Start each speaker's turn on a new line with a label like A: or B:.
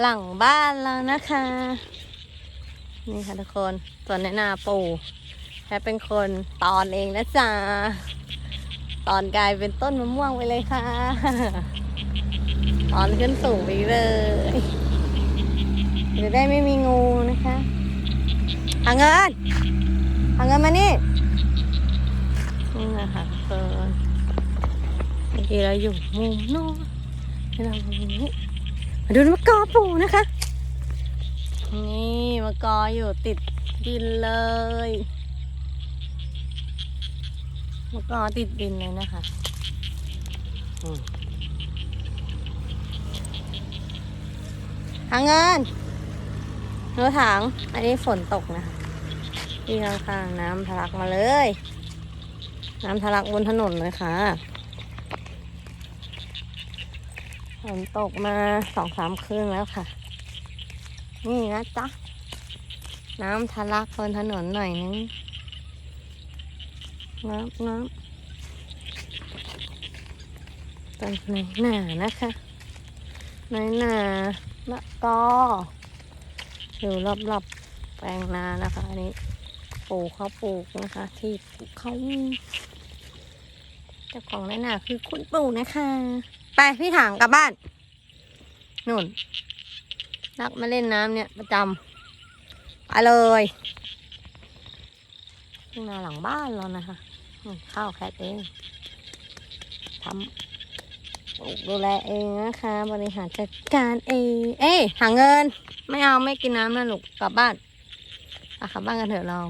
A: หลังบ้านแล้วนะคะ นี่ค่ะทุกคนส่วนในนาปูแค่เป็นคนตอนเองนะจ๊ะตอนกลายเป็นต้นมะม่วงไปเลยค่ะ ตอนขึ้นสูงไปเลยจะได้ไม่มีงูนะคะหาเงินหาเงินมานี่นี่นะคะทุกคนเมื่อกี้เราอยู่มุมโน้นเรามุมนี้ มาดูมะกอปูนะคะ นี่มะกออยู่ติดดินเลยมะกอติดดินเลยนะคะหาเงินรถถังอันนี้ฝนตกนะคะที่ข้างๆน้ำทะลักมาเลย น้ำทะลักบนถนนเลยค่ะ ฝนตกมาสองสามคืนแล้วค่ะ นี่นะจ๊ะ น้ำทะลักบนถนนหน่อยนึง น้ำน้ำต้นในหนานะคะในหนามะกออยู่รอบๆแปลงนานะคะ อันนี้ปลูกเขาปลูกนะคะ ที่ปลูกเขา เจ้าของในหนาคือคุณปู่นะคะ ไปพี่ถางกลับบ้านนู่นนักมาเล่นน้ำเนี่ยประจำไปเลยทุ่งนาหลังบ้านเรานะคะข้าวแคทเองทำปลูกดูแลเองนะคะ บริหารจัดการเอง เอ้ยหาเงิน ไม่เอาไม่กินน้ำนะลูกกลับบ้านอะกลับบ้านกันเถอะเรา